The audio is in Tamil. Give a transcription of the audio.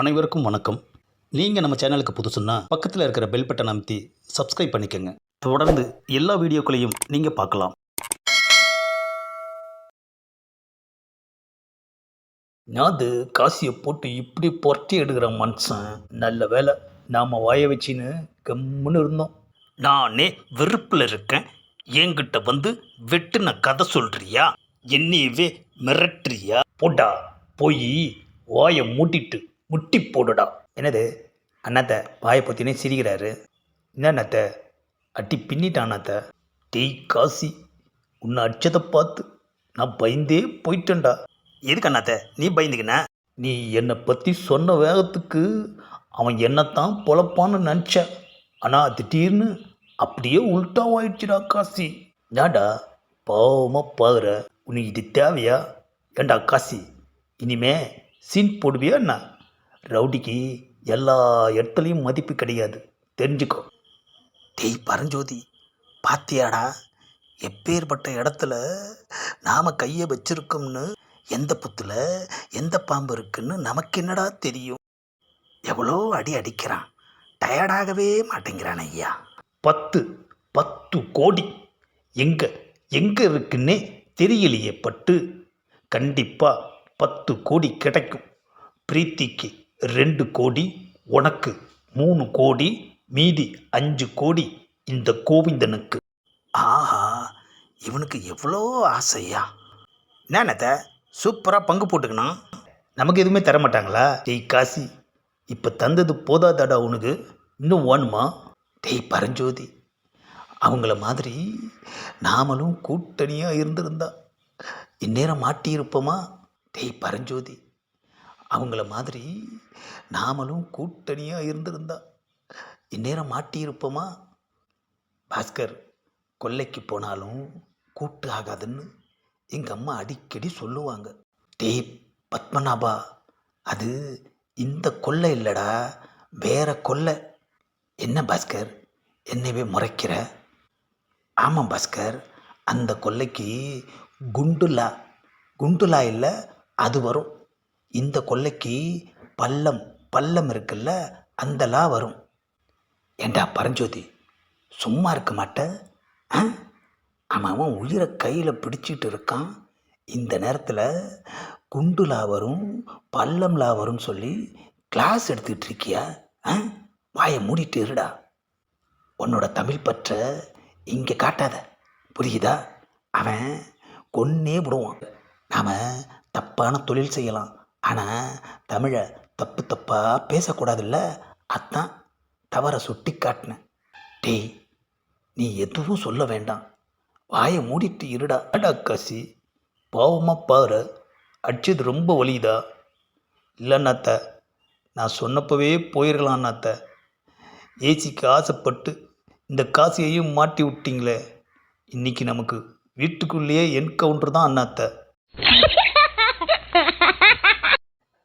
அனைவருக்கும் வணக்கம். நீங்கள் நம்ம சேனலுக்கு புதுசுன்னா பக்கத்தில் இருக்கிற பெல் பட்டன் அமைத்தி சப்ஸ்கிரைப் பண்ணிக்கோங்க. தொடர்ந்து எல்லா வீடியோக்களையும் நீங்கள் பார்க்கலாம். நாது காசியை போட்டு இப்படி பொறட்டி எடுக்கிற மனுஷன் நல்ல வேலை நாம் வாய வச்சின்னு கம்முன்னு இருந்தோம். நானே வெறுப்பில் இருக்கேன். என்கிட்ட வந்து வெட்டுன கதை சொல்றியா? என்னையவே மிரட்டுறியா? போடா போய் வாயை மூட்டிட்டு முட்டி போடுடா. என்னது? அண்ணாத்த வாயை பற்றினே சிரிக்கிறாரு. என்ன அண்ணாத்த? அட்டி பின்னிட்டான் அண்ணாத்த? டெய் காசி உன்னை அடிச்சதை பார்த்து நான் பயந்தே போயிட்டேன்டா. எதுக்கு அண்ணாத்த? நீ பயந்துக்கின? நீ என்னை பற்றி சொன்ன வேகத்துக்கு அவன் என்னத்தான் பொழப்பான்னு நினச்சேன் ஆனால் திடீர்னு அப்படியே உல்ட்டாவாயிடுச்சுடா காசி. ஏன்டா பாவமாக பாகுற உனக்கு இது தேவையா? ஏண்டா காசி இனிமே சீன் போடுவியா என்ன? ரவுடிக்கு எல்லா இடத்துலையும் மதிப்பு கிடையாது. தெரிஞ்சுக்கோ. டேய் பரஞ்சோதி பாத்தியாடா? எப்பேற்பட்ட இடத்துல நாம் கையை வச்சிருக்கோம்னு எந்த புத்தில் எந்த பாம்பு இருக்குன்னு நமக்கு என்னடா தெரியும்? எவ்வளோ அடி அடிக்கிறான். டயர்டாகவே மாட்டேங்கிறான் ஐயா. பத்து பத்து கோடி. எங்க எங்க இருக்குன்னே தெரியலையே பட்டு. கண்டிப்பாக பத்து கோடி கிடைக்கும். பிரீத்திக்கு ரெண்டு கோடி உனக்கு மூணு கோடி மீதி அஞ்சு கோடி இந்த கோவிந்தனுக்கு. ஆஹா இவனுக்கு எவ்வளோ ஆசையா? என்னத்த சூப்பராக பங்கு போட்டுக்கணும். நமக்கு எதுவுமே தர மாட்டாங்களா? டேய் காசி இப்போ தந்தது போதாதாடா உனக்கு? இன்னும் வேணுமா? டேய் பரஞ்சோதி அவங்கள மாதிரி நாமளும் கூட்டணியாக இருந்திருந்தா இந்நேரம் மாட்டியிருப்போமா? டெய் பரஞ்சோதி அவங்கள மாதிரி நாமளும் கூட்டணியாக இருந்திருந்தா இந்நேரம் மாட்டியிருப்போமா? பாஸ்கர் கொல்லைக்கு போனாலும் கூட்டு ஆகாதுன்னு எங்கள் அம்மா அடிக்கடி சொல்லுவாங்க. டேய் பத்மநாபா அது இந்த கொல்லை இல்லைடா வேற கொல்லை என்ன பாஸ்கர் என்னவே முறைக்கிற? ஆமாம் பாஸ்கர் அந்த கொல்லைக்கு குண்டுலா குண்டுலா இல்லை அது வரும். இந்த கொல்லைக்கு பள்ளம் பள்ளம் இருக்குல்ல அந்த லா வரும். ஏண்டா பரஞ்சோதி சும்மா இருக்க மாட்ட? ஆ? அவன் அவன் உயிரை கையில் பிடிச்சிட்டு இருக்கான். இந்த நேரத்தில் குண்டுலா வரும் பள்ளம்லா வரும்னு சொல்லி கிளாஸ் எடுத்துக்கிட்டு இருக்கியா? ஆ? வாயை மூடிட்டு இருடா. உன்னோட தமிழ் பற்ற இங்கே காட்டாத. புரியுதா? அவன் கொன்னே விடுவான். நாம் தப்பான தொழில் செய்யலாம். ஆனால் தமிழை தப்பு தப்பாக பேசக்கூடாதுல்ல? அத்தான் தவறை சுட்டி காட்டினேன். டேய் நீ எதுவும் சொல்ல வேண்டாம். வாயை மூடிட்டு இருடா. அடா காசி பாவமாக பாரு. அடிச்சது ரொம்ப வலிதா இல்லைண்ணாத்த நான் சொன்னப்பவே போயிடலான்னாத்த ஏசிக்கு ஆசைப்பட்டு இந்த காசியையும் மாட்டி விட்டீங்களே. இன்னைக்கு நமக்கு வீட்டுக்குள்ளேயே என்கவுண்டர் தான் அண்ணாத்த.